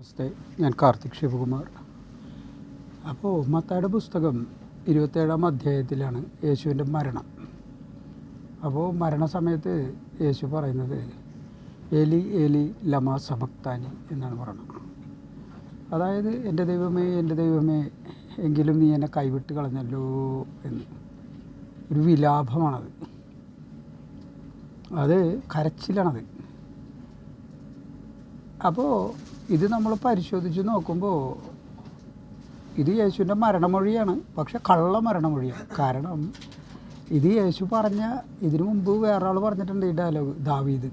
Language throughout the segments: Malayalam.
നമസ്തേ ഞാൻ കാർത്തിക് ശിവകുമാർ. അപ്പോൾ മത്തായുടെ പുസ്തകം ഇരുപത്തേഴാം അധ്യായത്തിലാണ് യേശുവിന്റെ മരണം. അപ്പോൾ മരണസമയത്ത് യേശു പറയുന്നത് എലി എലി ലമ സബക്താനി എന്നാണ് പറയുന്നത്. അതായത് എന്റെ ദൈവമേ എന്റെ ദൈവമേ എങ്കിലും നീ എന്നെ കൈവിട്ട് കളഞ്ഞല്ലോ എന്ന്. ഒരു വിലാപമാണത്. അത് കരച്ചിലാണത്. അപ്പോൾ ഇത് നമ്മൾ പരിശോധിച്ച് നോക്കുമ്പോൾ ഇത് യേശുവിന്റെ മരണമൊഴിയാണ്. പക്ഷെ കള്ള മരണമൊഴിയാണ്. കാരണം ഇത് യേശു പറഞ്ഞ ഇതിനു മുമ്പ് വേറെ ആൾ പറഞ്ഞിട്ടുണ്ട് ഈ ഡയലോഗ് ദാവീദ്.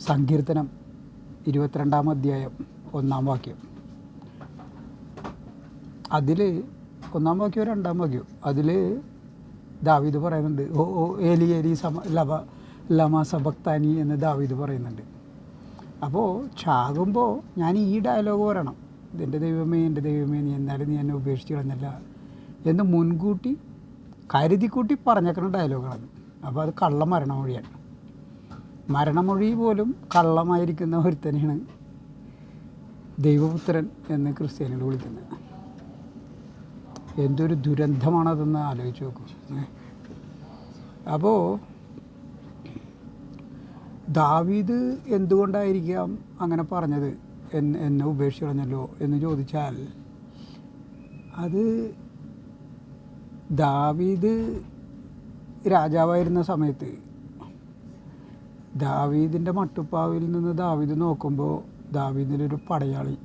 സങ്കീർത്തനം ഇരുപത്തിരണ്ടാം അധ്യായം ഒന്നാം വാക്യം. അതിൽ ഒന്നാം വാക്യോ രണ്ടാം വാക്യോ അതിൽ ദാവീദ് പറയുന്നുണ്ട് ഓ ഓ ഏലി ഏലി സമ ലവ ലമ സബക്താനി എന്ന് ദാവീദ് പറയുന്നുണ്ട്. അപ്പോൾ ചാകുമ്പോൾ ഞാൻ ഈ ഡയലോഗ് പറയണം. എന്റെ ദൈവമേ എന്റെ ദൈവമേ നീ എന്നാലും നീ എന്നെ ഉപേക്ഷിച്ച് കളഞ്ഞല്ല എന്ന് മുൻകൂട്ടി കരുതിക്കൂട്ടി പറഞ്ഞേക്കുന്ന ഡയലോഗാണ് അപ്പോൾ അത് കള്ള മരണമൊഴിയാണ്. മരണമൊഴി പോലും കള്ളമായിരിക്കുന്ന ഒരുത്തനെയാണ് ദൈവപുത്രൻ എന്ന് ക്രിസ്ത്യാനികൾ വിളിക്കുന്നത്. എന്തൊരു ദുരന്തമാണതെന്ന് ആലോചിച്ച് നോക്കും. അപ്പോൾ ദാവീദ് എന്തുകൊണ്ടായിരിക്കാം അങ്ങനെ പറഞ്ഞത്? എൻ- എന്നെ ഉപേക്ഷിച്ച് കളഞ്ഞല്ലോ എന്ന് ചോദിച്ചാൽ അത് ദാവീദ് രാജാവായിരുന്ന സമയത്ത് ദാവീദിന്റെ മട്ടുപ്പാവിൽ നിന്ന് ദാവീദ് നോക്കുമ്പോൾ ദാവീദിന്റെ ഒരു പടയാളി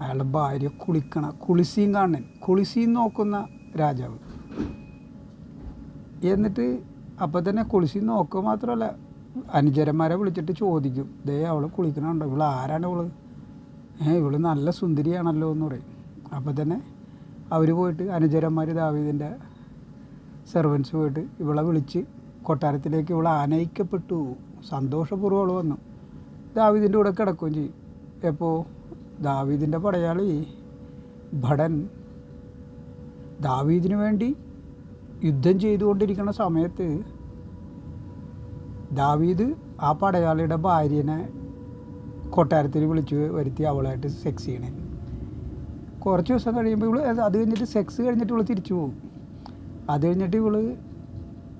അയാളുടെ ഭാര്യ കുളിക്കണ കുളിസീൻ കാണൻ കുളിസീൻ നോക്കുന്ന രാജാവ്. എന്നിട്ട് അപ്പം തന്നെ കുളിസി നോക്കുക മാത്രമല്ല അനുചരന്മാരെ വിളിച്ചിട്ട് ചോദിക്കും. ദേ അവൾ കുളിക്കണുണ്ടോ? ഇവൾ ആരാണ് ഇവൾ? ഏ ഇവൾ നല്ല സുന്ദരിയാണല്ലോ എന്ന് പറയും. അപ്പം തന്നെ അവർ പോയിട്ട് അനുചരന്മാർ ദാവീദിന്റെ സെർവൻസ് പോയിട്ട് ഇവളെ വിളിച്ച് കൊട്ടാരത്തിലേക്ക് ഇവൾ ആനയിക്കപ്പെട്ടു. സന്തോഷപൂർവം അവൾ വന്നു. ദാവീദിന്റെ കൂടെ കിടക്കുകയും ചെയ്യും. എപ്പോൾ ദാവീദിന്റെ പടയാളി ഭടൻ. ദാവീദിന് വേണ്ടി യുദ്ധം ചെയ്തുകൊണ്ടിരിക്കുന്ന സമയത്ത് ദാവീദ് ആ പടയാളിയുടെ ഭാര്യനെ കൊട്ടാരത്തിൽ വിളിച്ച് വരുത്തി അവളായിട്ട് സെക്സ് ചെയ്യണേ. കുറച്ച് ദിവസം കഴിയുമ്പോൾ ഇവൾ അത് കഴിഞ്ഞിട്ട് സെക്സ് കഴിഞ്ഞിട്ട് ഇവൾ തിരിച്ചു പോകും അത് കഴിഞ്ഞിട്ട് ഇവൾ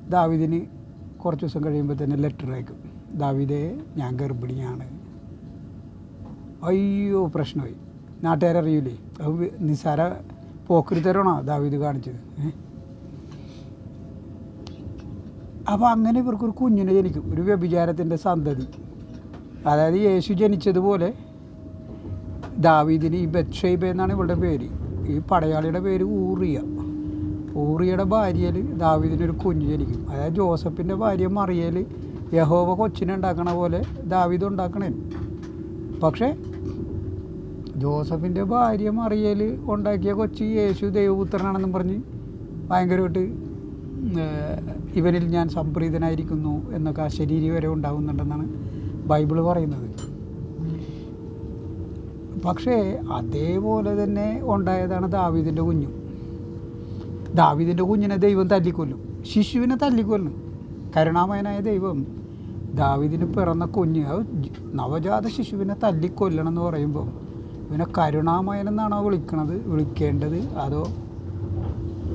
ദാവീദിന് കുറച്ച് ദിവസം കഴിയുമ്പോൾ തന്നെ ലെറ്റർ അയക്കും. ദാവീദേ ഞാൻ ഗർഭിണിയാണ്. അയ്യോ പ്രശ്നമായി. നാട്ടുകാരറിയൂലേ? അത് നിസ്സാര പോക്കരുത്തരണോ ദാവീദ് കാണിച്ചത്? ഏഹ്? അപ്പോൾ അങ്ങനെ ഇവർക്കൊരു കുഞ്ഞിനെ ജനിക്കും ഒരു വ്യഭിചാരത്തിന്റെ സന്തതി. അതായത് യേശു ജനിച്ചതുപോലെ ദാവീദിന് ഈ ബത്ഷൈബ എന്നാണ് ഇവളുടെ പേര്. ഈ പടയാളിയുടെ പേര് ഊറിയ. ഊറിയുടെ ഭാര്യയിൽ ദാവീദിനൊരു കുഞ്ഞ് ജനിക്കും. അതായത് ജോസഫിന്റെ ഭാര്യ മറിയൽ യഹോവ കൊച്ചിനെ ഉണ്ടാക്കണ പോലെ ദാവീദ് ഉണ്ടാക്കണേ. പക്ഷേ ജോസഫിന്റെ ഭാര്യ മറിയൽ ഉണ്ടാക്കിയ കൊച്ചി യേശു ദൈവപുത്രനാണെന്നും പറഞ്ഞ് ഭയങ്കരമായിട്ട് ഏഹ്, ഇവനിൽ ഞാൻ സംപ്രീതനായിരിക്കുന്നു എന്നൊക്കെ അശരീരി വരെ ഉണ്ടാകുന്നുണ്ടെന്നാണ് ബൈബിൾ പറയുന്നത്. പക്ഷേ അതേപോലെ തന്നെ ഉണ്ടായതാണ് ദാവീദിന്റെ കുഞ്ഞും. ദാവീദിന്റെ കുഞ്ഞിനെ ദൈവം തല്ലിക്കൊല്ലും. ശിശുവിനെ തല്ലിക്കൊല്ലും. കരുണാമയനായ ദൈവം ദാവീദിന് പിറന്ന കുഞ്ഞ് നവജാത ശിശുവിനെ തല്ലിക്കൊല്ലണം എന്ന് പറയുമ്പോൾ ഇവനെ കരുണാമയനെന്നാണോ വിളിക്കണത്? വിളിക്കേണ്ടത് അതോ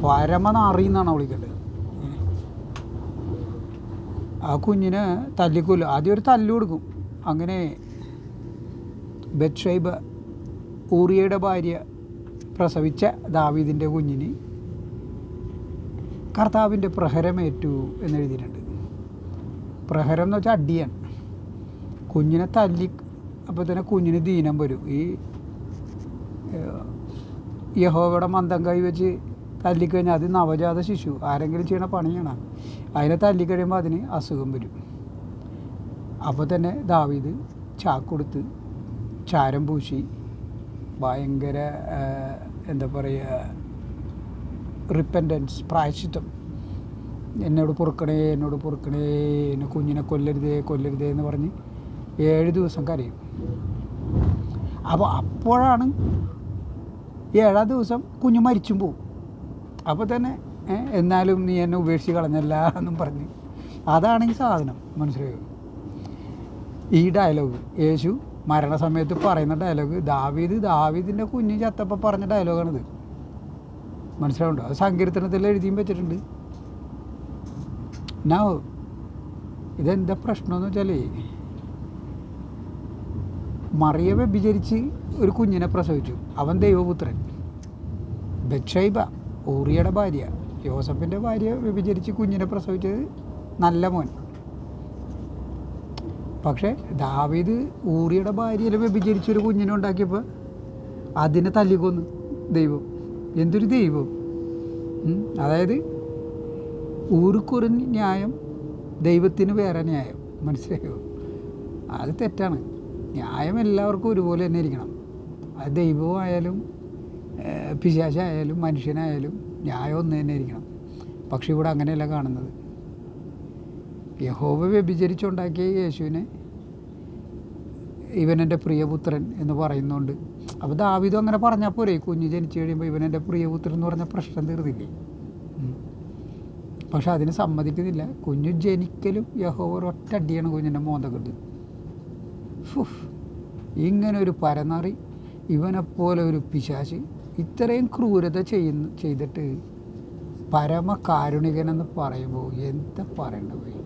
പരമനാറി എന്നാണോ വിളിക്കേണ്ടത്? ആ കുഞ്ഞിനെ തല്ലിക്കൊല്ലും. ആദ്യം ഒരു തല്ല് കൊടുക്കും. അങ്ങനെ ബത്ഷൈബ ഊറിയയുടെ ഭാര്യ പ്രസവിച്ച ദാവീദിന്റെ കുഞ്ഞിന് കർത്താവിന്റെ പ്രഹരമേറ്റു എന്നെഴുതിയിട്ടുണ്ട്. പ്രഹരം എന്ന് വെച്ചാൽ അടിയാണ് കുഞ്ഞിനെ തല്ലി അപ്പോൾ തന്നെ കുഞ്ഞിന് ദീനം വരും. ഈ യഹോവയുടെ മന്ദം കൈ വെച്ച് തല്ലിക്കഴിഞ്ഞാൽ അത് നവജാത ശിശു. ആരെങ്കിലും ചെയ്യണ പണിയാണ്? അതിനെ തല്ലിക്കഴിയുമ്പോൾ അതിന് അസുഖം വരും. അപ്പോൾ തന്നെ ദാവീദ് ചാക്കൊടുത്ത് ചാരം പൂശി. ഭയങ്കര എന്താ പറയുക റിപ്പന്റൻസ് പ്രായശ്ചിത്തം. എന്നോട് പൊറുക്കണേ എന്നോട് പൊറുക്കണേ എന്നെ കുഞ്ഞിനെ കൊല്ലരുതേ കൊല്ലരുതേ എന്ന് പറഞ്ഞ് ഏഴ് ദിവസം കരയും. അപ്പോൾ അപ്പോഴാണ് ഏഴാം ദിവസം കുഞ്ഞ് മരിച്ചും പോവും. അപ്പോൾ തന്നെ എന്നാലും നീ എന്നെ ഉപേക്ഷിച്ച് കളഞ്ഞല്ല എന്നും പറഞ്ഞ്. അതാണ് ഈ സാധനം. മനസ്സിലായോ? ഈ ഡയലോഗ് യേശു മരണസമയത്ത് പറയുന്ന ഡയലോഗ് ദാവീദ് ദാവീദിന്റെ കുഞ്ഞ് ചത്തപ്പോൾ പറഞ്ഞ ഡയലോഗാണിത് മനസ്സിലാവുണ്ടോ? അത് സങ്കീർത്തനത്തിൽ എഴുതിയും വെച്ചിട്ടുണ്ട്. നാ ഇതെന്താ പ്രശ്നമെന്ന് വെച്ചാൽ മറിയ വ്യഭിചരിച്ച് ഒരു കുഞ്ഞിനെ പ്രസവിച്ചു. അവൻ ദൈവപുത്രൻ. ബക്ഷൈബ ഊറിയുടെ ഭാര്യ. യോസഫിന്റെ ഭാര്യ വ്യഭിചരിച്ച് കുഞ്ഞിനെ പ്രസവിച്ചത് നല്ല മോൻ. പക്ഷേ ദാവീദ് ഊറിയുടെ ഭാര്യയിൽ വ്യഭിചരിച്ചൊരു കുഞ്ഞിനെ ഉണ്ടാക്കിയപ്പോൾ അതിനെ തല്ലിക്കൊന്നു ദൈവം. എന്തൊരു ദൈവം? അതായത് ഊർക്കൊരു ന്യായം ദൈവത്തിന് വേറെ ന്യായം. മനസ്സിലായോ? അത് തെറ്റാണ്. ന്യായം എല്ലാവർക്കും ഒരുപോലെ തന്നെ ഇരിക്കണം. അത് ദൈവമായാലും പിശാശായാലും മനുഷ്യനായാലും ന്യായം തന്നെ ഇരിക്കണം. പക്ഷെ ഇവിടെ അങ്ങനെയല്ല കാണുന്നത്. യഹോവ വ്യഭിചരിച്ചുണ്ടാക്കിയ യേശുവിനെ ഇവനെന്റെ പ്രിയപുത്രൻ എന്ന് പറയുന്നുണ്ട്. അപ്പോൾ ദാവിദും അങ്ങനെ പറഞ്ഞാൽ പോരെ? കുഞ്ഞ് ജനിച്ചു കഴിയുമ്പോൾ ഇവനെന്റെ പ്രിയപുത്രൻ എന്ന് പറഞ്ഞ പ്രശ്നം തീർന്നില്ലേ? പക്ഷെ അതിന് സമ്മതിക്കുന്നില്ല. കുഞ്ഞു ജനിക്കലും യഹോവ അടിയാണ് കുഞ്ഞിന്റെ മോന്തക്കെട്ട് ഇങ്ങനെ ഒരു പരനാറി ഇവനെപ്പോലെ ഒരു പിശാശ് ഇത്രയും ക്രൂരത ചെയ്യുന്ന ചെയ്തിട്ട് പരമകാരുണികനെന്ന് പറയുമ്പോൾ എന്താ പറയേണ്ടത്?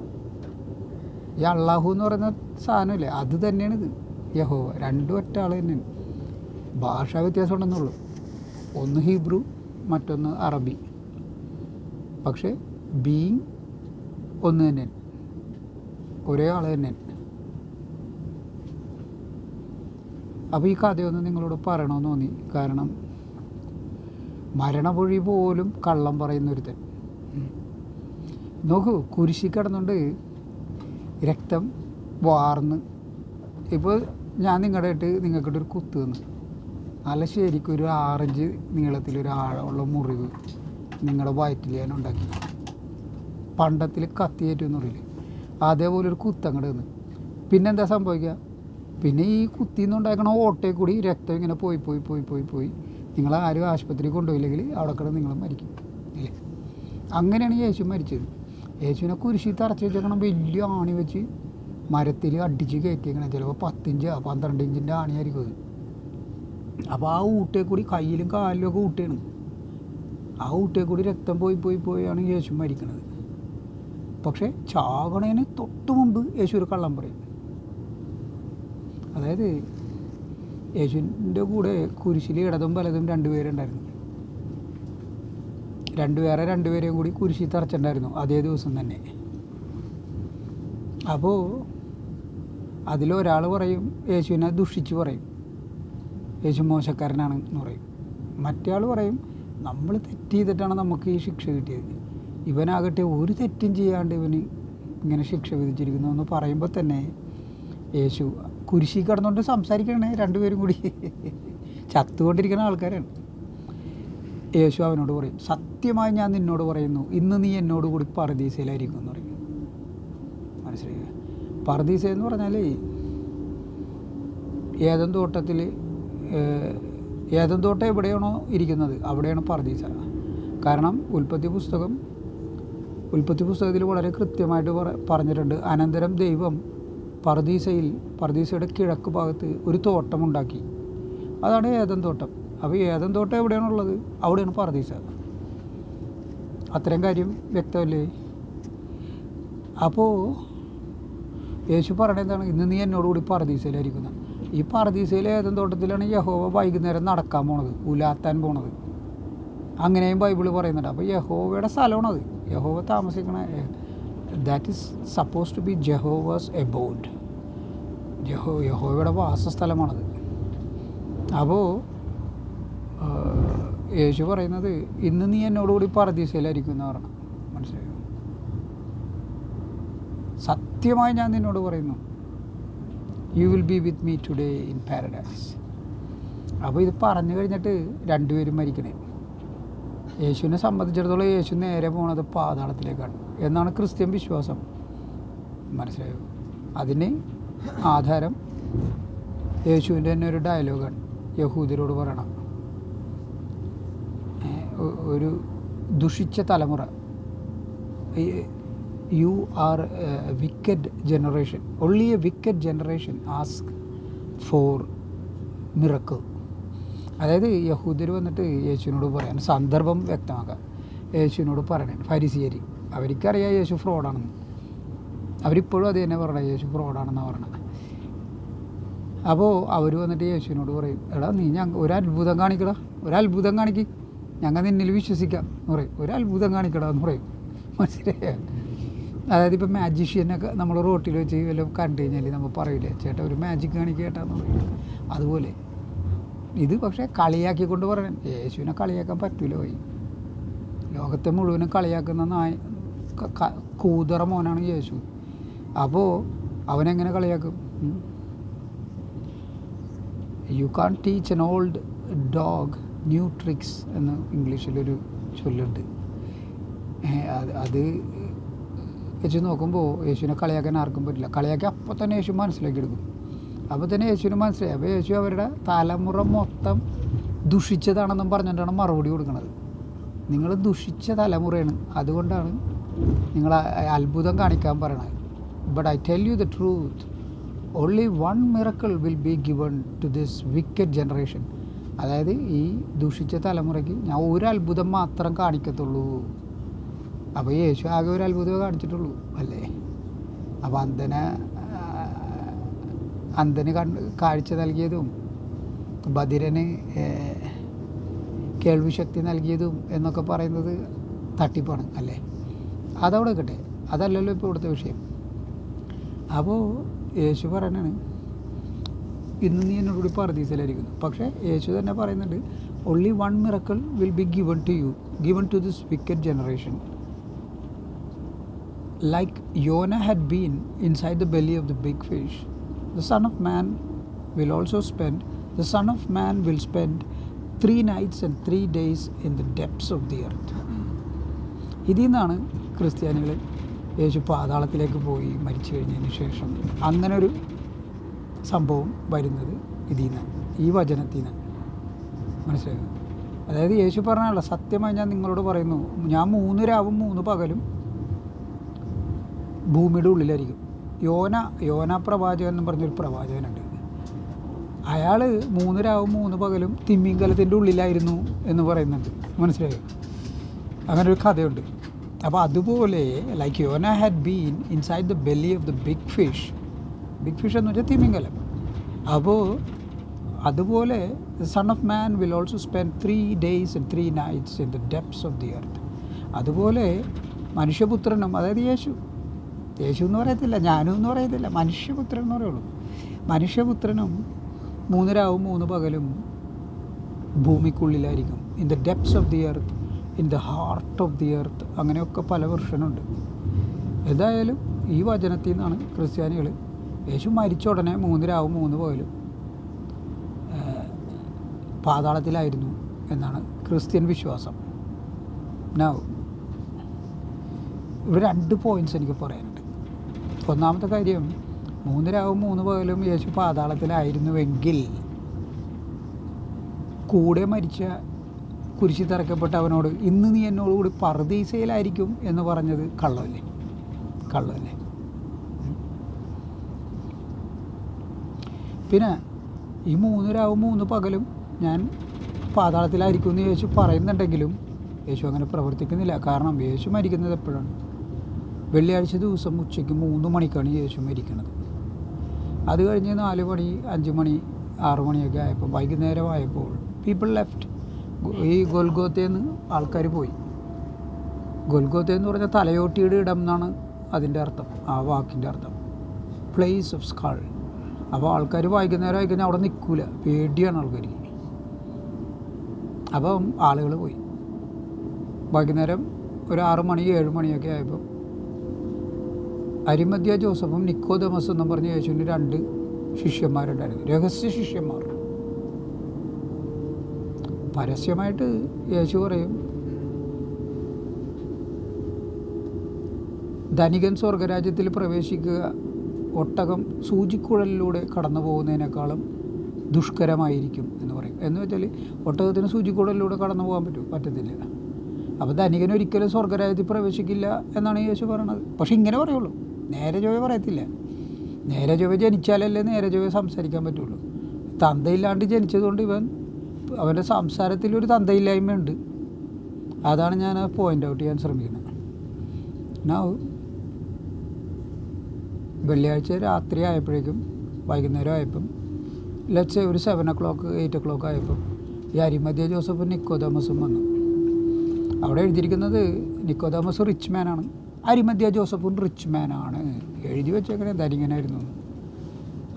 ഈ അള്ളാഹു എന്ന് പറയുന്ന സാധനമില്ലേ അത് തന്നെയാണ് ഇത് യഹോവ. രണ്ടും ഒറ്റ ആൾ തന്നെയാണ്. ഭാഷാ വ്യത്യാസം ഉണ്ടെന്നുള്ളൂ ഒന്ന് ഹീബ്രു മറ്റൊന്ന് അറബി. പക്ഷേ ബീങ് ഒന്ന് തന്നെയാണ്. ഒരേ ആൾ തന്നെയാണ്. അപ്പോൾ ഈ കഥയൊന്ന് നിങ്ങളോട് പറയണമെന്ന് തോന്നി. കാരണം മരണമൊഴി പോലും കള്ളം പറയുന്ന ഒരുത്തൻ. നോക്കൂ കുരിശി കിടന്നുകൊണ്ട് രക്തം വാർന്ന്. ഇപ്പോൾ ഞാൻ നിങ്ങളുടെ ആയിട്ട് നിങ്ങൾക്കിട്ട് ഒരു കുത്ത് തന്നു. നല്ല ശരിക്കും ഒരു ആറഞ്ച് നീളത്തിൽ ഒരു ആഴമുള്ള മുറിവ് നിങ്ങളുടെ വയറ്റിൽ ഞാൻ ഉണ്ടാക്കി. പണ്ടത്തിൽ കത്തിയേറ്റെന്ന് പറയില്ലേ? അതേപോലെ ഒരു കുത്തങ്ങട് തന്നു. പിന്നെന്താ സംഭവിക്കുക പിന്നെ ഈ കുത്തിന്നുണ്ടാക്കണ ഓട്ടയിൽ കൂടി രക്തം ഇങ്ങനെ പോയി പോയി പോയി പോയി പോയി. നിങ്ങൾ ആരും ആശുപത്രി കൊണ്ടുപോയില്ലെങ്കിൽ അവിടെ കിടന്ന് നിങ്ങൾ മരിക്കും. അല്ലേ അങ്ങനെയാണ് യേശു മരിച്ചത്. യേശുവിനെ കുരിശി തറച്ച് വെച്ചേക്കണം വലിയ ആണി വെച്ച് മരത്തിൽ അടിച്ച് കയറ്റിയേക്കണം. ചിലപ്പോൾ പത്തിഞ്ച് പന്ത്രണ്ട് ഇഞ്ചിന്റെ ആണിയായിരിക്കും അത്. അപ്പോൾ ആ ഊട്ടേ കൂടി കയ്യിലും കാലിലും ഒക്കെ ഊട്ടയാണ്. ആ ഊട്ടേ കൂടി രക്തം പോയി പോയി പോയാണ് യേശു മരിക്കണത്. പക്ഷേ ചാകണേന് തൊട്ട് മുമ്പ് യേശു ഒരു കള്ളം പറയും. അതായത് യേശുവിന്റെ കൂടെ കുരിശിൽ ഇടതും വലതും രണ്ടുപേരുണ്ടായിരുന്നു രണ്ടു വേറെ രണ്ടുപേരെയും കൂടി കുരിശി തറച്ചിട്ടുണ്ടായിരുന്നു അതേ ദിവസം തന്നെ. അപ്പോൾ അതിലൊരാൾ പറയും യേശുവിനെ ദുഷിച്ച് പറയും. യേശു മോശക്കാരനാണ് എന്ന് പറയും. മറ്റേ ആൾ പറയും നമ്മൾ തെറ്റ് ചെയ്തിട്ടാണ് നമുക്ക് ഈ ശിക്ഷ കിട്ടിയത്. ഇവനാകട്ടെ ഒരു തെറ്റും ചെയ്യാണ്ട് ഇവന് ഇങ്ങനെ ശിക്ഷ വിധിച്ചിരിക്കുന്നു എന്ന് പറയുമ്പോൾ തന്നെ യേശു കുരിശി കിടന്നുകൊണ്ട് സംസാരിക്കണേ രണ്ടുപേരും കൂടി. ചത്തുകൊണ്ടിരിക്കുന്ന ആൾക്കാരാണ്. യേശു അവനോട് പറയും സത്യമായി ഞാൻ നിന്നോട് പറയുന്നു ഇന്ന് നീ എന്നോട് കൂടി പർദീസയിലായിരിക്കും എന്ന് പറയും. മനസ്സിലായി? പറദീസ എന്ന് പറഞ്ഞാൽ ഏതം തോട്ടത്തിൽ ഏതം തോട്ടം എവിടെയാണോ ഇരിക്കുന്നത് അവിടെയാണ് പറദീസ കാരണം ഉൽപ്പത്തി പുസ്തകം ഉൽപ്പത്തി പുസ്തകത്തിൽ വളരെ കൃത്യമായിട്ട് പറഞ്ഞിട്ടുണ്ട് അനന്തരം ദൈവം പർദീസയിൽ പർദീസയുടെ കിഴക്ക് ഭാഗത്ത് ഒരു തോട്ടമുണ്ടാക്കി അതാണ് ഏതൻ തോട്ടം. അപ്പോൾ ഏതൻ തോട്ടം എവിടെയാണുള്ളത് അവിടെയാണ് പർദീസ. അത്രയും കാര്യം വ്യക്തമല്ലേ? അപ്പോൾ യേശു എന്താണ്? ഇന്ന് നീ എന്നോടുകൂടി പർദീസയിലായിരിക്കുന്നത് ഈ പർദീസയിലെ ഏതൻ തോട്ടത്തിലാണ് യഹോവ വൈകുന്നേരം നടക്കാൻ പോണത് ഉലാത്താൻ പോണത്. അങ്ങനെയും ബൈബിൾ പറയുന്നുണ്ട്. അപ്പോൾ യഹോവയുടെ സ്ഥലമാണത്. യഹോവ താമസിക്കണ that is suppose to be Jehovah's abode Jahouh യഹോവയുടെ വാസസ്ഥലമാണത്. അപ്പോൾ യേശു പറയുന്നത് ഇന്ന് നീ എന്നോടുകൂടി പറദീസയിലായിരിക്കും എന്ന് പറഞ്ഞു. മനസ്സിലായോ? സത്യമായി ഞാൻ നിന്നോട് പറയുന്നു. You will be with me today in paradise അപ്പോൾ ഇത് പറഞ്ഞു കഴിഞ്ഞിട്ട് രണ്ടുപേരും മരിക്കണേ. യേശുവിനെ സംബന്ധിച്ചിടത്തോളം യേശു നേരെ പോണത് പാതാളത്തിലേക്കാണ്. എന്നാണ് ക്രിസ്ത്യൻ വിശ്വാസം. മനസ്സിലായോ? അതിന് ആധാരം യേശുവിന്റെ തന്നെ ഒരു ഡയലോഗാണ് യഹൂദരോട് പറയണം. ഒരു ദുഷിച്ച തലമുറ. You are wicked generation. Only a wicked generation ask for miracle അതായത് യഹൂദർ വന്നിട്ട് യേശുവിനോട് പറയാൻ സന്ദർഭം വ്യക്തമാക്കാം. യേശുവിനോട് പറയണേ ഫരിസിയരി. അവർക്കറിയാം യേശു ഫ്രോഡാണെന്ന്. അവരിപ്പോഴും അത് തന്നെ പറയണം യേശു ഫ്രോഡാണെന്നാണ് പറയണത്. അപ്പോൾ അവർ വന്നിട്ട് യേശുവിനോട് പറയും എടാ നീ ഞങ്ങൾ ഒരു അത്ഭുതം കാണിക്കടാ ഒരു അത്ഭുതം കാണിക്ക്. ഞങ്ങൾ നിന്നിൽ വിശ്വസിക്കാം. എന്ന് പറയും. ഒരു അത്ഭുതം കാണിക്കടാ എന്ന് പറയും. മനസ്സിലായ? അതായത് ഇപ്പം മാജിഷ്യനൊക്കെ നമ്മൾ റോട്ടിൽ വെച്ച് വല്ല കണ്ടു കഴിഞ്ഞാൽ നമ്മൾ പറയില്ലേ ചേട്ടാ ഒരു മാജിക് കാണിക്കുക ചേട്ടാന്ന് പറയും. അതുപോലെ. ഇത് പക്ഷേ കളിയാക്കിക്കൊണ്ട് പറയണം. യേശുവിനെ കളിയാക്കാൻ പറ്റൂല പോയി. ലോകത്തെ മുഴുവനും കളിയാക്കുന്ന നായ കൂതറ മോനാണ് യേശു. അപ്പോൾ അവനെങ്ങനെ കളിയാക്കും? You can't teach an old dog new tricks എന്ന് ഇംഗ്ലീഷിലൊരു ചൊല്ലുണ്ട്. അത് വെച്ച് നോക്കുമ്പോൾ യേശുവിനെ കളിയാക്കാൻ ആർക്കും പറ്റില്ല. കളിയാക്കി അപ്പോൾ തന്നെ യേശു മനസ്സിലാക്കി എടുക്കും. അപ്പോൾ തന്നെ യേശുവിന് മനസ്സിലായി. അപ്പോൾ യേശു അവരുടെ തലമുറ മൊത്തം ദുഷിച്ചതാണെന്നും പറഞ്ഞിട്ടാണ് മറുപടി കൊടുക്കുന്നത് നിങ്ങൾ ദുഷിച്ച തലമുറയാണ്. അതുകൊണ്ടാണ് നിങ്ങൾ അത്ഭുതം കാണിക്കാൻ പറയണേ. But I tell you the truth only one miracle will be given to this wicked generation അതായത് ഈ ദുഷിച്ച തലമുറയ്ക്ക് ഞാൻ ഒരു അത്ഭുതം മാത്രം കാണിക്കത്തുള്ളൂ. അപ്പോൾ യേശു ആകെ ഒരു അത്ഭുതമേ കാണിച്ചിട്ടുള്ളൂ അല്ലേ? അപ്പോൾ അന്ധനെ അന്ധന് കണ്ട് കാഴ്ച നൽകിയതും ബധിരന് കേൾവിശക്തി നൽകിയതും എന്നൊക്കെ പറയുന്നത് തട്ടിപ്പാണ് അല്ലേ? അതവിടെ കിട്ടെ അതല്ലല്ലോ ഇപ്പോൾ ഇവിടുത്തെ വിഷയം അപ്പോൾ യേശു പറയണാണ് ഇന്ന് നീ എന്നോട് കൂടി പറദീസലായിരിക്കുന്നു പക്ഷേ യേശു തന്നെ പറയുന്നുണ്ട് only one miracle will be given to you given to this wicked generation like Jonah had been inside the belly of the big fish, the Son of Man will also spend, the Son of Man will spend three nights and three days in the depths of the earth. ഇതിൽ നിന്നാണ് ക്രിസ്ത്യാനികൾ യേശു പാതാളത്തിലേക്ക് പോയി മരിച്ചു കഴിഞ്ഞതിന് ശേഷം അങ്ങനെ ഒരു സംഭവം വരുന്നത് ഇതിൽ നിന്നാണ് ഈ വചനത്തിൽ നിന്നാണ് മനസ്സിലായോ? അതായത് യേശു പറഞ്ഞാലുള്ള സത്യമായി ഞാൻ നിങ്ങളോട് പറയുന്നു ഞാൻ മൂന്ന് രാവും മൂന്ന് പകലും ഭൂമിയുടെ ഉള്ളിലായിരിക്കും. യോന യോന പ്രവാചകൻ എന്ന് പറഞ്ഞൊരു പ്രവാചകനുണ്ട്. അയാൾ മൂന്ന് രാവും മൂന്ന് പകലും തിമ്മിങ്കലത്തിന്റെ ഉള്ളിലായിരുന്നു എന്ന് പറയുന്നുണ്ട്. മനസ്സിലായോ? അങ്ങനെ ഒരു കഥയുണ്ട്. അപ്പോൾ അതുപോലെ like Jonah had been inside the belly of the big fish big fish എന്ന് വെച്ചാൽ തിമിംഗലം. അപ്പോൾ അതുപോലെ son of man will also spend three days and three nights in the depths of the earth അതുപോലെ മനുഷ്യപുത്രനും അതായത് യേശു. യേശു എന്ന് പറയത്തില്ല ഞാനും എന്ന് പറയത്തില്ല മനുഷ്യപുത്രൻ എന്ന് പറയുള്ളൂ. മനുഷ്യപുത്രനും മൂന്നരാവും മൂന്ന് പകലും ഭൂമിക്കുള്ളിലായിരിക്കും. In the depths of the earth in the heart of the earth അങ്ങനെയൊക്കെ പല വെർഷനുണ്ട് ഏതായാലും ഈ വചനത്തിൽ നിന്നാണ് ക്രിസ്ത്യാനികൾ യേശു മരിച്ച ഉടനെ മൂന്ന് രാവും മൂന്ന് പോയാലും. പാതാളത്തിലായിരുന്നു എന്നാണ് ക്രിസ്ത്യൻ വിശ്വാസം. നൗ ഇവിടെ രണ്ട് പോയിന്റ്സ് എനിക്ക് പറയാനുണ്ട്. ഒന്നാമത്തെ കാര്യം മൂന്ന് രാവും മൂന്ന് പകലും യേശു പാതാളത്തിലായിരുന്നുവെങ്കിൽ കൂടെ മരിച്ച കുരിശി തറക്കപ്പെട്ട അവനോട് ഇന്ന് നീ എന്നോടുകൂടി പർദീസയിലായിരിക്കും എന്ന് പറഞ്ഞത് കള്ളമല്ലേ കള്ളമല്ലേ പിന്നെ ഈ മൂന്ന് രാവും മൂന്ന് പകലും ഞാൻ പാതാളത്തിലായിരിക്കും എന്ന് യേശു പറയുന്നുണ്ടെങ്കിലും യേശു അങ്ങനെ പ്രവർത്തിക്കുന്നില്ല. കാരണം യേശു മരിക്കുന്നത് എപ്പോഴാണ്? വെള്ളിയാഴ്ച ദിവസം ഉച്ചയ്ക്ക് മൂന്ന് മണിക്കാണ് യേശു മരിക്കുന്നത്. അത് കഴിഞ്ഞ് നാല് മണി അഞ്ച് മണി ആറ് മണിയൊക്കെ ആയപ്പോൾ വൈകുന്നേരമായപ്പോൾ പീപ്പിൾ ലെഫ്റ്റ് ഈ ഗൊൽഗോത്തേന്ന് ആൾക്കാർ പോയി. ഗൊൽഗോത്ത എന്ന് പറഞ്ഞാൽ തലയോട്ടിയുടെ ഇടം എന്നാണ് അതിന്റെ അർത്ഥം ആ വാക്കിന്റെ അർത്ഥം. പ്ലേസ് ഓഫ് സ്കാൾ അപ്പോൾ ആൾക്കാർ വൈകുന്നേരം വായിക്കുന്ന അവിടെ നിൽക്കൂല പേടിയാണ് ആൾക്കാർക്ക് അപ്പം ആളുകൾ പോയി. വൈകുന്നേരം ഒരു ആറ് മണി ഏഴ് മണിയൊക്കെ ആയപ്പോൾ അരിമധ്യ ജോസഫും നിക്കോദമസ് എന്നും പറഞ്ഞ യേശുവിന് രണ്ട് ശിഷ്യന്മാരുണ്ടായിരുന്നു. രഹസ്യ ശിഷ്യന്മാർ. പരസ്യമായിട്ട് യേശു പറയും. ധനികൻ സ്വർഗരാജ്യത്തിൽ പ്രവേശിക്കുക ഒട്ടകം സൂചിക്കുഴലിലൂടെ കടന്നു പോകുന്നതിനേക്കാളും ദുഷ്കരമായിരിക്കും എന്ന് പറയും. എന്ന് വെച്ചാൽ ഒട്ടകത്തിന് സൂചിക്കുഴലിലൂടെ കടന്നു പോകാൻ പറ്റും പറ്റത്തില്ല. അപ്പോൾ ധനികൻ ഒരിക്കലും സ്വർഗരാജ്യത്തിൽ പ്രവേശിക്കില്ല എന്നാണ് യേശു പറയണത്. പക്ഷെ ഇങ്ങനെ പറയുള്ളൂ. നേരെ ചൊവ്വ പറയത്തില്ല. നേരെ ചൊവ്വ ജനിച്ചാലല്ലേ നേരെ ചൊവ്വ സംസാരിക്കാൻ പറ്റുള്ളൂ. തന്തയില്ലാണ്ട് ജനിച്ചതുകൊണ്ട് ഇവൻ അവന്റെ സംസാരത്തിൽ ഒരു തന്തയില്ലായ്മയുണ്ട്. അതാണ് ഞാൻ പോയിന്റ് ഔട്ട് ചെയ്യാൻ ശ്രമിക്കുന്നത്. നൗ വെള്ളിയാഴ്ച രാത്രി ആയപ്പോഴേക്കും വൈകുന്നേരം ആയപ്പം ലെറ്റ്സ് ഒരു seven o'clock eight o'clock ആയപ്പം ഈ അരിമധ്യ ജോസഫും നിക്കോദാമസും വന്നു. അവിടെ എഴുതിയിരിക്കുന്നത് നിക്കോദാമസ് റിച്ച് മാനാണ് അരിമധ്യ ജോസഫും റിച്ച് മാനാണ് എഴുതി വെച്ചേക്കണേ ധനികനായിരുന്നു.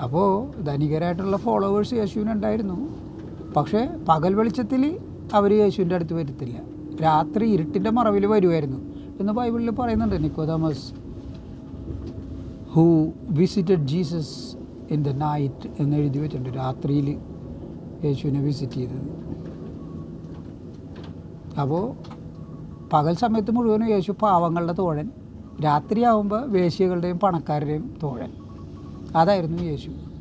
അപ്പോൾ ധനികരായിട്ടുള്ള ഫോളോവേഴ്സ് യേശുവിനുണ്ടായിരുന്നു. പക്ഷേ പകൽ വെളിച്ചത്തിൽ അവർ യേശുവിന്റെ അടുത്ത് വരുത്തില്ല. രാത്രി ഇരുട്ടിന്റെ മറവിൽ വരുമായിരുന്നു എന്ന് ബൈബിളിൽ പറയുന്നുണ്ട് Nicodemus. Who visited Jesus in the night എന്ന് എഴുതി വെച്ചിട്ടുണ്ട്. രാത്രിയിൽ യേശുവിനെ വിസിറ്റ് ചെയ്തത്. അപ്പോൾ പകൽ സമയത്ത് മുഴുവനും യേശു പാവങ്ങളുടെ തോഴൻ രാത്രിയാവുമ്പോൾ വേശ്യകളുടെയും പണക്കാരുടെയും തോഴൻ. അതായിരുന്നു യേശു.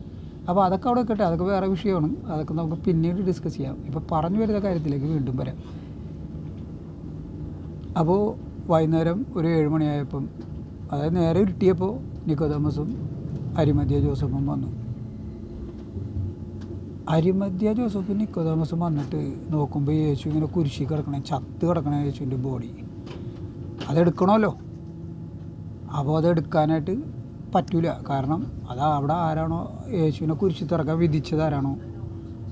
അപ്പോൾ അതൊക്കെ അവിടെ കിട്ടെ അതൊക്കെ വേറെ വിഷയമാണ്. അതൊക്കെ നമുക്ക് പിന്നീട് ഡിസ്കസ് ചെയ്യാം. ഇപ്പോൾ പറഞ്ഞു വരുന്ന കാര്യത്തിലേക്ക് വീണ്ടും വരാം. അപ്പോൾ വൈകുന്നേരം ഒരു ഏഴുമണിയായപ്പം അതായത് നേരെ ഇരുട്ടിയപ്പോൾ നിക്കോദമസും അരിമധ്യ ജോസഫും വന്നു. അരിമധ്യ ജോസഫും നിക്കോദമസും വന്നിട്ട് നോക്കുമ്പോൾ യേശു ഇങ്ങനെ കുരിശി കിടക്കണേ ചത്ത് കിടക്കണ യേശുവിന്റെ ബോഡി അതെടുക്കണമല്ലോ. അപ്പോൾ അതെടുക്കാനായിട്ട് പറ്റൂല. കാരണം അത് അവിടെ ആരാണോ യേശുവിനെ കുരിശി വിധിച്ചതാരാണോ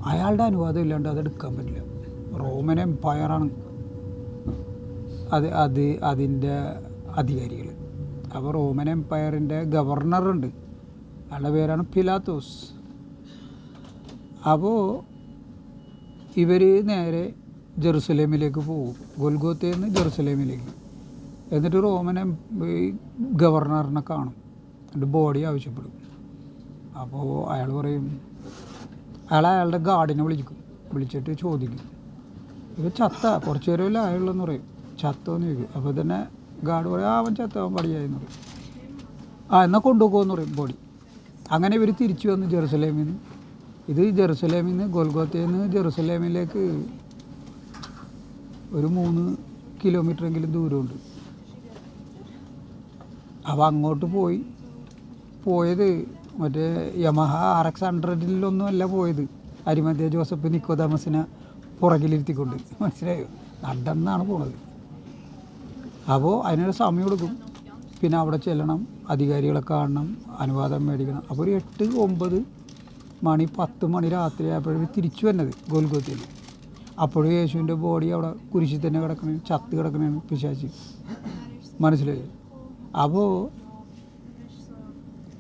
അയാളുടെ അനുവാദം ഇല്ലാണ്ട് അത് എടുക്കാൻ പറ്റില്ല. റോമൻ എംപയറാണ് അത് അത് അതിന്റെ അധികാരികൾ. അപ്പോൾ റോമൻ എംപയറിന്റെ ഗവർണറുണ്ട് അയാളുടെ പേരാണ് പിലാത്തോസ്. അപ്പോൾ ഇവർ നേരെ ജെറുസലേമിലേക്ക് പോകും. ഗൊൽഗോത്തയിൽ നിന്ന് ജെറുസലേമിലേക്ക്. എന്നിട്ട് റോമൻ ഗവർണറിനെ കാണും. എന്നിട്ട് ബോഡി ആവശ്യപ്പെടും. അപ്പോൾ അയാൾ പറയും അയാൾ അയാളുടെ ഗാർഡിനെ വിളിക്കും. വിളിച്ചിട്ട് ചോദിക്കും. ഇത് ചത്ത കുറച്ച് നേരമല്ലേ അയാളെന്ന് പറയും. ചത്തോന്ന് ചോദിക്കും. അപ്പോൾ തന്നെ ഗാർഡ് പറയും അവൻ ചത്ത അവൻ പടിയായെന്ന് പറയും. ആ എന്നാൽ കൊണ്ടുപോകുമെന്ന് പറയും ബോഡി. അങ്ങനെ ഇവർ തിരിച്ചു വന്നു ജെറുസലേമിൽ നിന്ന്. ഇത് ജെറുസലേമിൽ നിന്ന് ഗോൽഗോത്തയിൽ നിന്ന് ജെറുസലേമിലേക്ക് ഒരു മൂന്ന് കിലോമീറ്ററെങ്കിലും ദൂരമുണ്ട്. അപ്പോൾ അങ്ങോട്ട് പോയി. പോയത്. മറ്റേ യമഹ ആർ എക്സ് ഹൺഡ്രഡിലൊന്നും അല്ല പോയത്. അരിമന്ത്യ ജോസഫ് നിക്കോ തോമസിനെ പുറകിലിരുത്തിക്കൊണ്ട്. മനസ്സിലായോ? നടന്നാണ് പോണത്. അപ്പോൾ അതിനൊരു സമയം കൊടുക്കും. പിന്നെ അവിടെ ചെല്ലണം അധികാരികളെ കാണണം അനുവാദം മേടിക്കണം. അപ്പോൾ ഒരു എട്ട് ഒമ്പത് മണി പത്ത് മണി രാത്രി ആയപ്പോഴും തിരിച്ചു വന്നത് ഗോൽഗോത്തിൽ അപ്പോഴും യേശുവിന്റെ ബോഡി അവിടെ കുരിശിൽ തന്നെ കിടക്കണേ ചത്ത് കിടക്കണേന്ന് പിശാചി. മനസ്സിലായി? അപ്പോൾ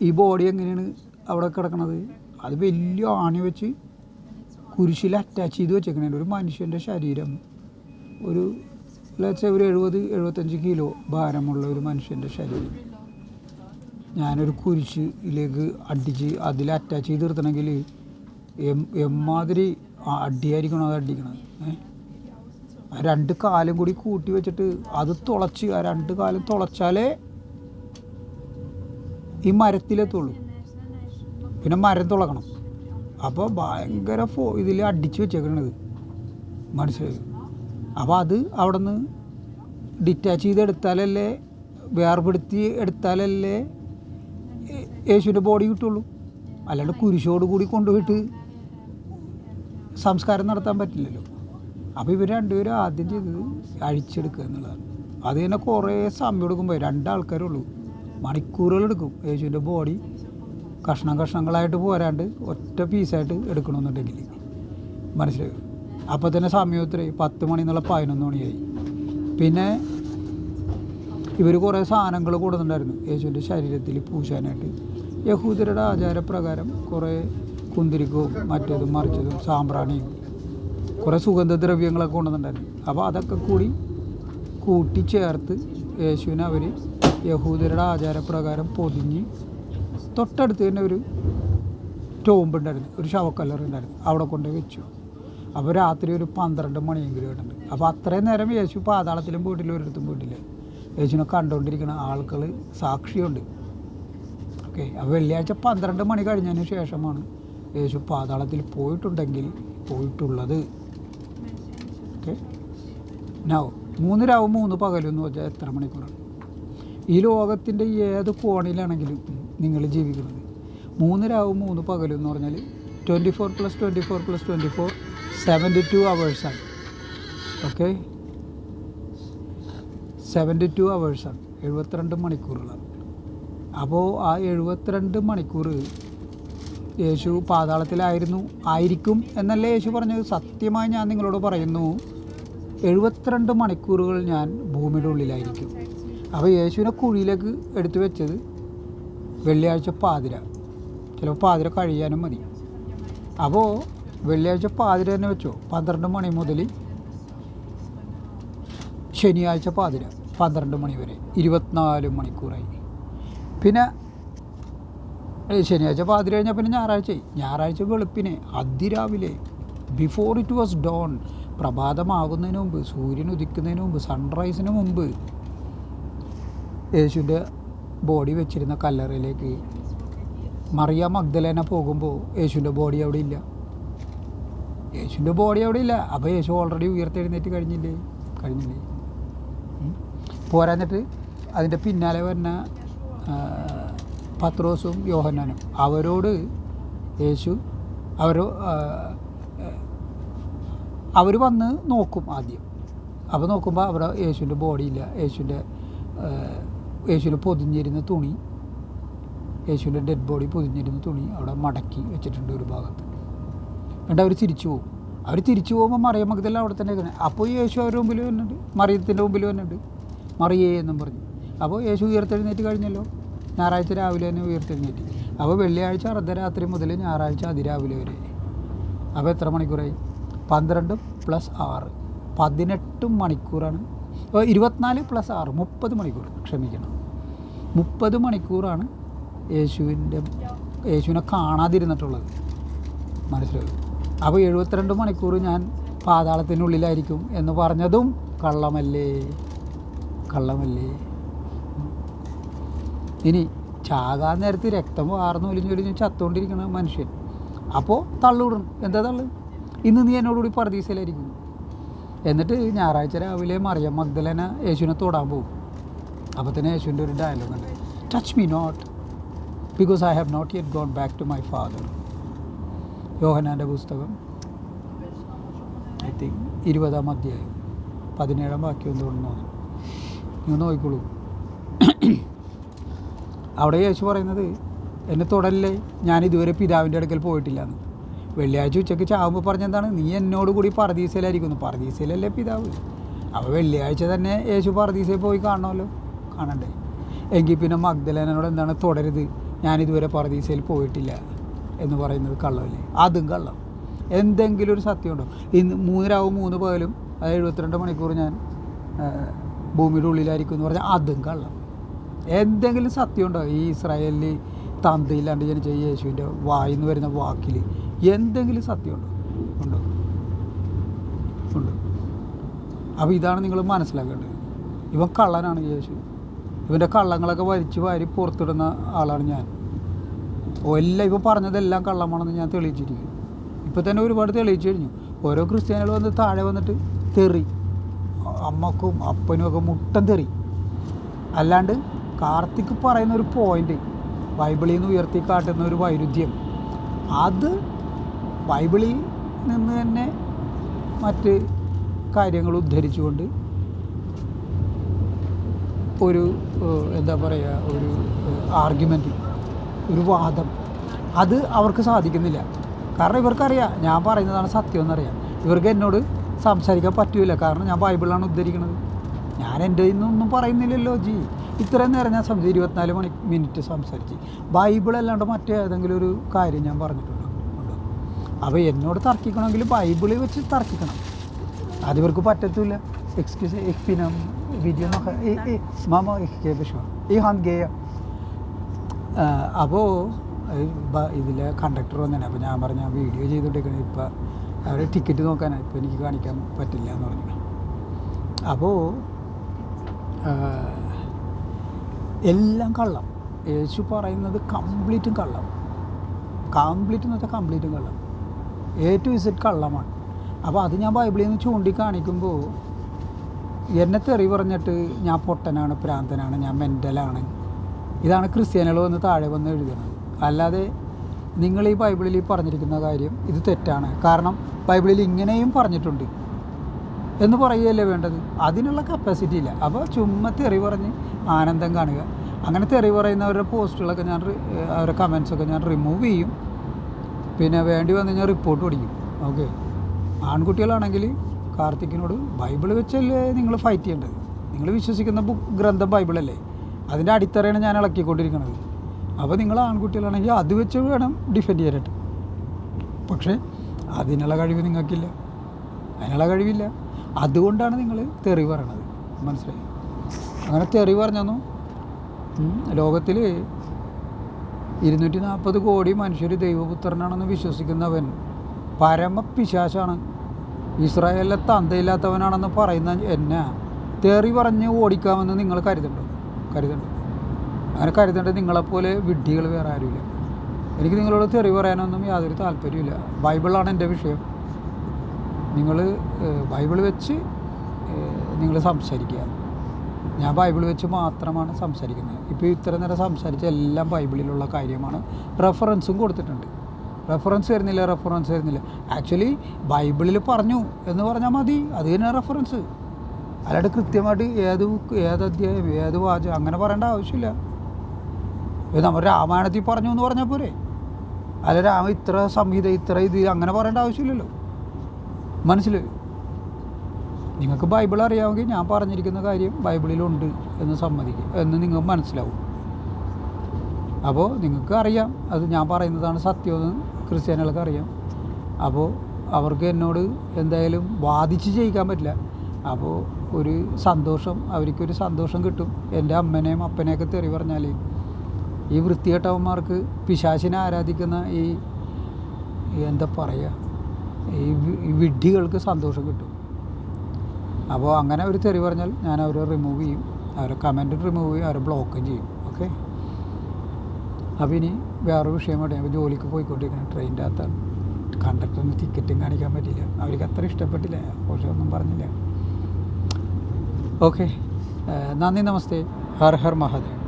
ഈ ബോഡി എങ്ങനെയാണ് അവിടെ കിടക്കുന്നത് അത് വലിയ ആണി വെച്ച് കുരിശിൽ അറ്റാച്ച് ചെയ്ത് വെച്ചേക്കണേ ഒരു മനുഷ്യന്റെ ശരീരം. ഒരു ഒരു എഴുപത് എഴുപത്തഞ്ച് കിലോ ഭാരമുള്ള ഒരു മനുഷ്യന്റെ ശരീരം. ഞാനൊരു കുരിശിലേക്ക് അടിച്ച് അതിൽ അറ്റാച്ച് ചെയ്ത് നിർത്തണമെങ്കിൽ എം എമ്മാതിരി അടിയായിരിക്കണം അത് അടിക്കണത്? ആ രണ്ട് കാലും കൂടി കൂട്ടി വെച്ചിട്ട് അത് തുളച്ച് ആ രണ്ട് കാലം തുളച്ചാലേ ഈ മരത്തിലെത്തുള്ളൂ പിന്നെ മരം തുളക്കണം. അപ്പോൾ ഭയങ്കര ഫോ ഇതിൽ അടിച്ച് വെച്ചേക്കണത്. മനസ്സിലായി? അപ്പോൾ അത് അവിടെ നിന്ന് ഡിറ്റാച്ച് ചെയ്തെടുത്താലല്ലേ വേർപെടുത്തി എടുത്താലല്ലേ യേശുവിന്റെ ബോഡി കിട്ടുള്ളൂ. അല്ലാണ്ട് കുരിശോട് കൂടി കൊണ്ടുപോയിട്ട് സംസ്കാരം നടത്താൻ പറ്റില്ലല്ലോ. അപ്പോൾ ഇവർ രണ്ടുപേരും ആദ്യം ചെയ്തത് അഴിച്ചെടുക്കുക എന്നുള്ളതാണ്. അത് തന്നെ കുറേ സമയം എടുക്കുമ്പോൾ രണ്ടാൾക്കാരുള്ളൂ മണിക്കൂറുകളെടുക്കും യേശുവിന്റെ ബോഡി കഷ്ണം കഷ്ണങ്ങളായിട്ട് പോരാണ്ട് ഒറ്റ പീസായിട്ട് എടുക്കണമെന്നുണ്ടെങ്കിൽ. മനസ്സിലായി? അപ്പോൾ തന്നെ സമയം ഒത്തിരി പത്ത് മണി എന്നുള്ള പതിനൊന്ന് മണിയായി. പിന്നെ ഇവർ കുറേ സാധനങ്ങൾ കൊടുത്തിട്ടുണ്ടായിരുന്നു. യേശുവിന്റെ ശരീരത്തിൽ പൂശാനായിട്ട്. യഹൂദരുടെ ആചാരപ്രകാരം കുറേ കുന്തിരിക്കവും മറ്റേതും മറിച്ചതും സാമ്പ്രാണിയും കുറേ സുഗന്ധദ്രവ്യങ്ങളൊക്കെ കൊണ്ടുവന്നിട്ടുണ്ടായിരുന്നു. അപ്പോൾ അതൊക്കെ കൂടി കൂട്ടിച്ചേർത്ത് യേശുവിനെ അവർ യഹൂദരുടെ ആചാരപ്രകാരം പൊതിഞ്ഞ് തൊട്ടടുത്ത് തന്നെ ഒരു ടോമ്പുണ്ടായിരുന്നു ഒരു ശവക്കല്ലർ ഉണ്ടായിരുന്നു അവിടെ കൊണ്ട് വെച്ചു. അപ്പോൾ രാത്രി ഒരു പന്ത്രണ്ട് മണിയെങ്കിലും ഇടുന്നുണ്ട് അപ്പോൾ അത്രയും നേരം യേശു പാതാളത്തിലും പോയിട്ടില്ല ഒരിടത്തും പോയിട്ടില്ല. യേശുവിനെ കണ്ടുകൊണ്ടിരിക്കുന്ന ആളുകൾ സാക്ഷിയുണ്ട്. ഓക്കെ അപ്പോൾ വെള്ളിയാഴ്ച പന്ത്രണ്ട് മണി കഴിഞ്ഞതിന് ശേഷമാണ് യേശു പാതാളത്തിൽ പോയിട്ടുണ്ടെങ്കിൽ പോയിട്ടുള്ളത്. ഓക്കെ നോ മൂന്ന് രാവും മൂന്ന് പകലും എന്ന് വെച്ചാൽ എത്ര മണിക്കൂറാണ്? ഈ ലോകത്തിന്റെ ഏത് കോണിലാണെങ്കിലും നിങ്ങൾ ജീവിക്കുന്നത്. മൂന്ന് രാവും മൂന്ന് പകലും എന്ന് പറഞ്ഞാൽ twenty four plus twenty four plus twenty four seventy two അവേഴ്സാണ് okay seventy two അവേഴ്സാണ് എഴുപത്തിരണ്ട് മണിക്കൂറുകളാണ്. അപ്പോൾ ആ എഴുപത്തിരണ്ട് മണിക്കൂർ യേശു പാതാളത്തിലായിരുന്നു ആയിരിക്കും എന്നല്ലേ യേശു പറഞ്ഞത്? സത്യമായി ഞാൻ നിങ്ങളോട് പറയുന്നു എഴുപത്തിരണ്ട് മണിക്കൂറുകൾ ഞാൻ ഭൂമിയുടെ ഉള്ളിലായിരിക്കും. അപ്പോൾ യേശുവിനെ കുഴിയിലേക്ക് എടുത്തു വെച്ചത് വെള്ളിയാഴ്ച പാതിര. ചിലപ്പോൾ പാതിര കഴിയാനും മതി. അപ്പോൾ വെള്ളിയാഴ്ച പാതിര തന്നെ വെച്ചോ? പന്ത്രണ്ട് മണി മുതൽ ശനിയാഴ്ച പാതിര പന്ത്രണ്ട് മണി വരെ ഇരുപത്തിനാല് മണിക്കൂറായി. പിന്നെ ശനിയാഴ്ച പാതിര കഴിഞ്ഞാൽ പിന്നെ ഞായറാഴ്ച ഞായറാഴ്ച വെളുപ്പിനെ അതിരാവിലെ ബിഫോർ ഇറ്റ് വാസ് ഡോൺ പ്രഭാതമാകുന്നതിന് മുമ്പ് സൂര്യൻ ഉദിക്കുന്നതിന് മുമ്പ് സൺറൈസിന് മുമ്പ് യേശുവിന്റെ ബോഡി വെച്ചിരുന്ന കല്ലറയിലേക്ക് മറിയ മഗ്ദലേന പോകുമ്പോൾ യേശുവിന്റെ ബോഡി അവിടെ ഇല്ല. യേശുവിന്റെ ബോഡി അവിടെ ഇല്ല. അപ്പോൾ യേശു ഓൾറെഡി ഉയർത്തെഴുന്നേറ്റ് കഴിഞ്ഞില്ലേ? കഴിഞ്ഞില്ലേ? പോരാ പോരാഞ്ഞിട്ട് അതിന്റെ പിന്നാലെ വരുന്ന പത്രോസും യോഹന്നാനും. അവരോട് യേശു അവർ അവർ വന്ന് നോക്കും ആദ്യം. അപ്പോൾ നോക്കുമ്പോൾ അവിടെ യേശുവിന്റെ ബോഡിയില്ല യേശുവിന്റെ യേശുവിന് പൊതിഞ്ഞിരുന്ന തുണി യേശുവിന്റെ ഡെഡ് ബോഡി പൊതിഞ്ഞിരുന്ന തുണി അവിടെ മടക്കി വെച്ചിട്ടുണ്ട് ഒരു ഭാഗത്ത്. എന്നിട്ട് അവർ തിരിച്ചു പോകും. അവർ തിരിച്ചു പോകുമ്പോൾ മറിയ മകതല്ല അവിടെ തന്നെ തന്നെ അപ്പോൾ യേശു അവരുടെ മുമ്പിൽ വന്നിട്ടുണ്ട് മറിയത്തിന്റെ മുമ്പിൽ വന്നിട്ടുണ്ട് മറിയേ എന്നും പറഞ്ഞു. അപ്പോൾ യേശു ഉയർത്തെഴുന്നേറ്റ് കഴിഞ്ഞല്ലോ. ഞായറാഴ്ച രാവിലെ തന്നെ ഉയർത്തെഴുന്നേറ്റ്. അപ്പോൾ വെള്ളിയാഴ്ച അർദ്ധരാത്രി മുതൽ ഞായറാഴ്ച അതിരാവിലെ വരെ. അപ്പോൾ എത്ര മണിക്കൂറായി? പന്ത്രണ്ട് പ്ലസ് ആറ്. പതിനെട്ട് മണിക്കൂറാണ് ഇരുപത്തിനാല് പ്ലസ് ആറ് മുപ്പത് മണിക്കൂർ. ക്ഷമിക്കണം. മുപ്പത് മണിക്കൂറാണ് യേശുവിന്റെ യേശുവിനെ കാണാതിരുന്നിട്ടുള്ളത്. മനസ്സിലായി? അപ്പോൾ എഴുപത്തിരണ്ട് മണിക്കൂർ ഞാൻ പാതാളത്തിനുള്ളിലായിരിക്കും എന്ന് പറഞ്ഞതും കള്ളമല്ലേ? കള്ളമല്ലേ? ഇനി ചാകാൻ നേരത്ത് രക്തം വാർന്നു ഒലിഞ്ഞൊലിഞ്ഞ് ഒലിഞ്ഞ് ചത്തുകൊണ്ടിരിക്കുന്ന മനുഷ്യൻ. അപ്പോൾ തള്ളുവിടണം. എന്താ തള്ളു? ഇന്ന് നീ എന്നോടുകൂടി പറദീസയിലായിരിക്കും എന്നിട്ട് ഞായറാഴ്ച രാവിലെ മറിയം മഗ്ദലന യേശുവിനെ തൊടാൻ പോകും അപ്പോൾ തന്നെ യേശുവിന്റെ ഒരു ഡയലോഗ് ഉണ്ട്. Touch me not because I have not yet gone back to my father യോഹനാന്റെ പുസ്തകം ഐ തിങ്ക് ഇരുപതാം അധ്യായം പതിനേഴാം വാക്യം തോന്നുന്നു. നിങ്ങൾ നോക്കിക്കോളൂ. അവിടെ യേശു പറയുന്നത് എന്നെ തൊടല്ലേ? ഞാൻ ഇതുവരെ പിതാവിന്റെ അടുക്കൽ പോയിട്ടില്ല എന്ന് വെള്ളിയാഴ്ച ഉച്ചയ്ക്ക് ചാവുമ്പോൾ പറഞ്ഞെന്താണ്? നീ എന്നോട് കൂടി പറദീസയിലായിരിക്കുന്നു പറദീസയിലല്ലേ പിതാവ്? അപ്പോൾ വെള്ളിയാഴ്ച തന്നെ യേശു പറദീസയിൽ പോയി കാണണമല്ലോ. കാണണ്ടേ? എങ്കിൽ പിന്നെ മഗ്ദലേനോട് എന്താണ് തുടരുത്? ഞാനിതുവരെ പറദീസയിൽ പോയിട്ടില്ല എന്ന് പറയുന്നത് കള്ളമല്ലേ? അതും കള്ളം. എന്തെങ്കിലും ഒരു സത്യമുണ്ടോ? ഇന്ന് മൂന്ന് രാവും മൂന്ന് പകലും അത് എഴുപത്തിരണ്ട് മണിക്കൂർ ഞാൻ ഭൂമിയുടെ ഉള്ളിലായിരിക്കും എന്ന് പറഞ്ഞാൽ അതും കള്ളം. എന്തെങ്കിലും സത്യമുണ്ടോ? ഈ ഇസ്രായേലിൽ തന്തയില്ലാണ്ട് ജനിച്ച യേശുവിന്റെ വായിന്ന് വരുന്ന വാക്കിൽ എന്തെങ്കിലും സത്യമുണ്ടോ? ഉണ്ടോ? ഉണ്ട്. അപ്പോൾ ഇതാണ് നിങ്ങൾ മനസ്സിലാക്കേണ്ടത്. ഇവൻ കള്ളനാണ് യേശു. ഇവന്റെ കള്ളങ്ങളൊക്കെ വലിച്ചു വാരി പുറത്തിടുന്ന ആളാണ് ഞാൻ. എല്ലാം ഇവ പറഞ്ഞതെല്ലാം കള്ളമാണെന്ന് ഞാൻ തെളിയിച്ചിരിക്കും ഇപ്പം തന്നെ ഒരുപാട് തെളിയിച്ചു കഴിഞ്ഞു. ഓരോ ക്രിസ്ത്യാനികൾ വന്ന് താഴെ വന്നിട്ട് തെറി. അമ്മക്കും അപ്പനും ഒക്കെ മുട്ടം തെറി. അല്ലാണ്ട് കാർത്തിക് പറയുന്ന ഒരു പോയിന്റ് ബൈബിളിൽ നിന്ന് ഉയർത്തി കാട്ടുന്ന ഒരു വൈരുദ്ധ്യം അത് ബൈബിളിൽ നിന്ന് തന്നെ മറ്റ് കാര്യങ്ങൾ ഉദ്ധരിച്ചുകൊണ്ട് ഒരു എന്താ പറയുക ഒരു ആർഗ്യുമെന്റ് ഒരു വാദം. അത് അവർക്ക് സാധിക്കുന്നില്ല. കാരണം ഇവർക്കറിയാം ഞാൻ പറയുന്നതാണ് സത്യം എന്നറിയാം. ഇവർക്ക് എന്നോട് സംസാരിക്കാൻ പറ്റൂല. കാരണം ഞാൻ ബൈബിളാണ് ഉദ്ധരിക്കുന്നത് ഞാൻ എന്റെ നിന്നൊന്നും പറയുന്നില്ലല്ലോ ജി. ഇത്രയും നേരം ഞാൻ സംസാരിച്ചു ഇരുപത്തിനാല് മണി മിനിറ്റ് സംസാരിച്ച്. ബൈബിൾ അല്ലാണ്ട് മറ്റേ ഏതെങ്കിലും ഒരു കാര്യം ഞാൻ പറഞ്ഞിട്ടുണ്ടോ? അപ്പോൾ എന്നോട് തർക്കിക്കണമെങ്കിൽ ബൈബിളിൽ വെച്ച് തർക്കിക്കണം. അതിവർക്ക് പറ്റത്തില്ല. എക്സ്ക്യൂസ് പിന്നെ. Ich kann gehen. അപ്പോൾ ഇതിലെ കണ്ടക്ടർ വന്നേ അപ്പോൾ ഞാൻ പറഞ്ഞു വീഡിയോ ചെയ്തുകൊണ്ടിരിക്കണേ. ഇപ്പോൾ അവരെ ടിക്കറ്റ് നോക്കാനാണ് ഇപ്പോൾ എനിക്ക് കാണിക്കാൻ പറ്റില്ല എന്ന് പറഞ്ഞു. അപ്പോൾ എല്ലാം കള്ളം. യേശു പറയുന്നത് കംപ്ലീറ്റും കള്ളം. കംപ്ലീറ്റ് എന്ന് വെച്ചാൽ കംപ്ലീറ്റും കള്ളം. എ ടു ഇസഡ് കള്ളമാണ്. അപ്പോൾ അത് ഞാൻ ബൈബിളിൽ നിന്ന് ചൂണ്ടിക്കാണിക്കുമ്പോൾ എന്നെ തെറി പറഞ്ഞിട്ട് ഞാൻ പൊട്ടനാണ് പ്രാന്തനാണ് ഞാൻ മെന്റലാണ്. ഇതാണ് ക്രിസ്ത്യാനികൾ വന്ന് താഴെ വന്ന് എഴുതുന്നത്. അല്ലാതെ നിങ്ങൾ ഈ ബൈബിളിൽ പറഞ്ഞിരിക്കുന്ന കാര്യം ഇത് തെറ്റാണ്. കാരണം ബൈബിളിൽ ഇങ്ങനെയും പറഞ്ഞിട്ടുണ്ട്. എന്ന് പറയുകയല്ലേ വേണ്ടത്? അതിനുള്ള കപ്പാസിറ്റി ഇല്ല. അപ്പോൾ ചുമ്മാ തെറി പറഞ്ഞ് ആനന്ദം കാണുക. അങ്ങനെ തെറി പറയുന്നവരുടെ പോസ്റ്റുകളൊക്കെ ഞാൻ അവരുടെ കമൻസൊക്കെ ഞാൻ റിമൂവ് ചെയ്യും. പിന്നെ വേണ്ടി വന്നു കഴിഞ്ഞാൽ റിപ്പോർട്ട് പഠിക്കും. ഓക്കെ ആൺകുട്ടികളാണെങ്കിൽ കാർത്തിക്കിനോട് ബൈബിൾ വെച്ചല്ലേ നിങ്ങൾ ഫൈറ്റ് ചെയ്യേണ്ടത്? നിങ്ങൾ വിശ്വസിക്കുന്ന ബുക്ക് ഗ്രന്ഥം ബൈബിളല്ലേ? അതിന്റെ അടിത്തറയാണ് ഞാൻ ഇളക്കിക്കൊണ്ടിരിക്കുന്നത്. അപ്പോൾ നിങ്ങൾ ആൺകുട്ടികളാണെങ്കിൽ അത് വെച്ച് വേണം ഡിഫെൻഡ് ചെയ്യാനായിട്ട്. പക്ഷേ അതിനുള്ള കഴിവ് നിങ്ങൾക്കില്ല. അതിനുള്ള കഴിവില്ല. അതുകൊണ്ടാണ് നിങ്ങൾ തെറി പറയണത്. മനസ്സിലായി? അങ്ങനെ തെറി പറഞ്ഞെന്നു. ലോകത്തിൽ ഇരുന്നൂറ്റി നാൽപ്പത് കോടി മനുഷ്യർ ദൈവപുത്രനാണെന്ന് വിശ്വസിക്കുന്നവൻ പരമപിശാശാണ്. ഇസ്രായേലിലെ തന്തയില്ലാത്തവനാണെന്ന് പറയുന്ന എന്നെ തെറി പറഞ്ഞ് ഓടിക്കാമെന്ന് നിങ്ങൾ കരുതുന്നുണ്ടോ കരുതുന്നുണ്ടോ അങ്ങനെ കരുതേണ്ടത് നിങ്ങളെപ്പോലെ വിഡ്ഢികൾ വേറെ ആരുമില്ല. എനിക്ക് നിങ്ങളോട് തെറി പറയാനൊന്നും യാതൊരു താല്പര്യമില്ല ബൈബിളാണ് എന്റെ വിഷയം. നിങ്ങൾ ബൈബിൾ വെച്ച് നിങ്ങൾ സംസാരിക്കുക. ഞാൻ ബൈബിൾ വെച്ച് മാത്രമാണ് സംസാരിക്കുന്നത്. ഇപ്പോൾ ഇത്ര നേരം സംസാരിച്ച എല്ലാം ബൈബിളിലുള്ള കാര്യമാണ്. റെഫറൻസും കൊടുത്തിട്ടുണ്ട്. റെഫറൻസ് വരുന്നില്ല റെഫറൻസ് വരുന്നില്ല. ആക്ച്വലി ബൈബിളിൽ പറഞ്ഞു എന്ന് പറഞ്ഞാൽ മതി. അത് തന്നെ റെഫറൻസ് അല്ലാണ്ട് കൃത്യമായിട്ട് ഏത് ബുക്ക് ഏത് അധ്യായം ഏത് വാചകം അങ്ങനെ പറയേണ്ട ആവശ്യമില്ല. നമ്മൾ രാമായണത്തിൽ പറഞ്ഞു എന്ന് പറഞ്ഞാൽ പോരെ. അല്ല രാമ ഇത്ര സംഹിത ഇത്ര ഇത് അങ്ങനെ പറയേണ്ട ആവശ്യമില്ലല്ലോ. മനസ്സിലായി? നിങ്ങൾക്ക് ബൈബിൾ അറിയാമെങ്കിൽ ഞാൻ പറഞ്ഞിരിക്കുന്ന കാര്യം ബൈബിളിലുണ്ട് എന്ന് സമ്മതിക്കും എന്ന് നിങ്ങൾക്ക് മനസ്സിലാവും. അപ്പോൾ നിങ്ങൾക്ക് അറിയാം അത് ഞാൻ പറയുന്നതാണ് സത്യമെന്ന് ക്രിസ്ത്യാനികൾക്ക് അറിയാം. അപ്പോൾ അവർക്ക് എന്നോട് എന്തായാലും വാദിച്ച് ജയിക്കാൻ പറ്റില്ല. അപ്പോൾ ഒരു സന്തോഷം അവർക്കൊരു സന്തോഷം കിട്ടും. എന്റെ അമ്മനെയും അപ്പനെയൊക്കെ തെറി പറഞ്ഞാൽ ഈ വൃത്തികെട്ടവന്മാർക്ക് പിശാശിനെ ആരാധിക്കുന്ന ഈ ഈ എന്താ പറയുക ഈ വിഡ്ഢികൾക്ക് സന്തോഷം കിട്ടും. അപ്പോൾ അങ്ങനെ ഒരു തെറി പറഞ്ഞാൽ ഞാൻ അവരെ റിമൂവ് ചെയ്യും. അവരെ കമന്റ് റിമൂവ് ചെയ്യും അവരെ ബ്ലോക്കും ചെയ്യും. ഓക്കെ അപ്പോൾ ഇനി വേറൊരു വിഷയമായിട്ട് ഞാൻ ജോലിക്ക് പോയിക്കൊണ്ടിരിക്കണം ട്രെയിനിന്റെ അകത്ത് കണ്ടക്ടറിന് ടിക്കറ്റും കാണിക്കാൻ പറ്റില്ല. അവർക്ക് അത്ര ഇഷ്ടപ്പെട്ടില്ല. പക്ഷേ ഒന്നും പറഞ്ഞില്ല. ഓക്കെ നന്ദി നമസ്തേ. ഹർ ഹർ മഹാദേവ്.